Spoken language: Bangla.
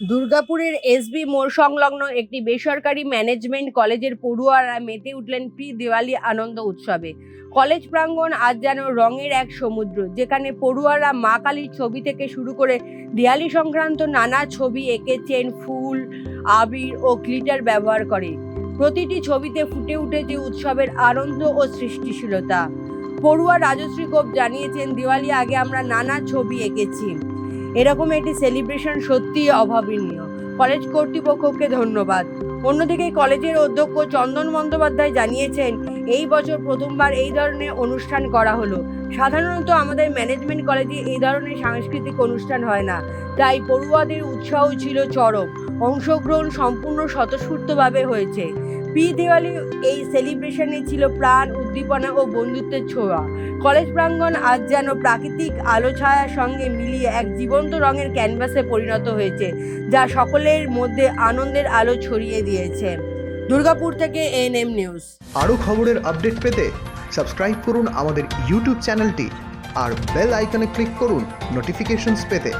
দুর্গাপুরের এসবি মোড় সংলগ্ন একটি বেসরকারি ম্যানেজমেন্ট কলেজের পড়ুয়ারা মেতে উঠলেন প্রি দিওয়ালি আনন্দ উৎসবে। কলেজ প্রাঙ্গণ আজ যেন রঙের এক সমুদ্র, যেখানে পড়ুয়ারা মা কালীর ছবি থেকে শুরু করে দিওয়ালি সংক্রান্ত নানা ছবি এঁকেছেন ফুল, আবির ও গ্লিটার ব্যবহার করে। প্রতিটি ছবিতে ফুটে উঠেছে উৎসবের আনন্দ ও সৃষ্টিশীলতা। পড়ুয়া রাজশ্রী গোপ জানিয়েছেন, দিওয়ালি আগে আমরা নানা ছবি এঁকেছি। এরকম একটি সেলিব্রেশন সত্যিই অভাবনীয়। কলেজ কর্তৃপক্ষকে ধন্যবাদ। অন্যদিকে কলেজের অধ্যক্ষ চন্দন বন্দ্যোপাধ্যায় জানিয়েছেন, এই বছর প্রথমবার এই ধরনের অনুষ্ঠান করা হলো। সাধারণত আমাদের ম্যানেজমেন্ট কলেজে এই ধরনের সাংস্কৃতিক অনুষ্ঠান হয় না। তাই পড়ুয়াদের উৎসাহ ছিল চরম। অংশগ্রহণ সম্পূর্ণ স্বতঃস্ফূর্তভাবে হয়েছে। প্রি দিওয়ালি এই সেলিব্রেশনে ছিল প্রাণ, উদ্দীপনা ও বন্ধুত্বের ছোঁয়া। কলেজ প্রাঙ্গণ আজ যেন প্রাকৃতিক আলো ছায়ার সঙ্গে মিলিয়ে এক জীবন্ত রঙের ক্যানভাসে পরিণত হয়েছে, যা সকলের মধ্যে আনন্দের আলো ছড়িয়ে দিয়েছে। দুর্গাপুর থেকে এন এম নিউজ। আরও খবরের আপডেট পেতে সাবস্ক্রাইব করুন আমাদের ইউটিউব চ্যানেলটি আর বেল আইকনে ক্লিক করুন নোটিফিকেশনস পেতে।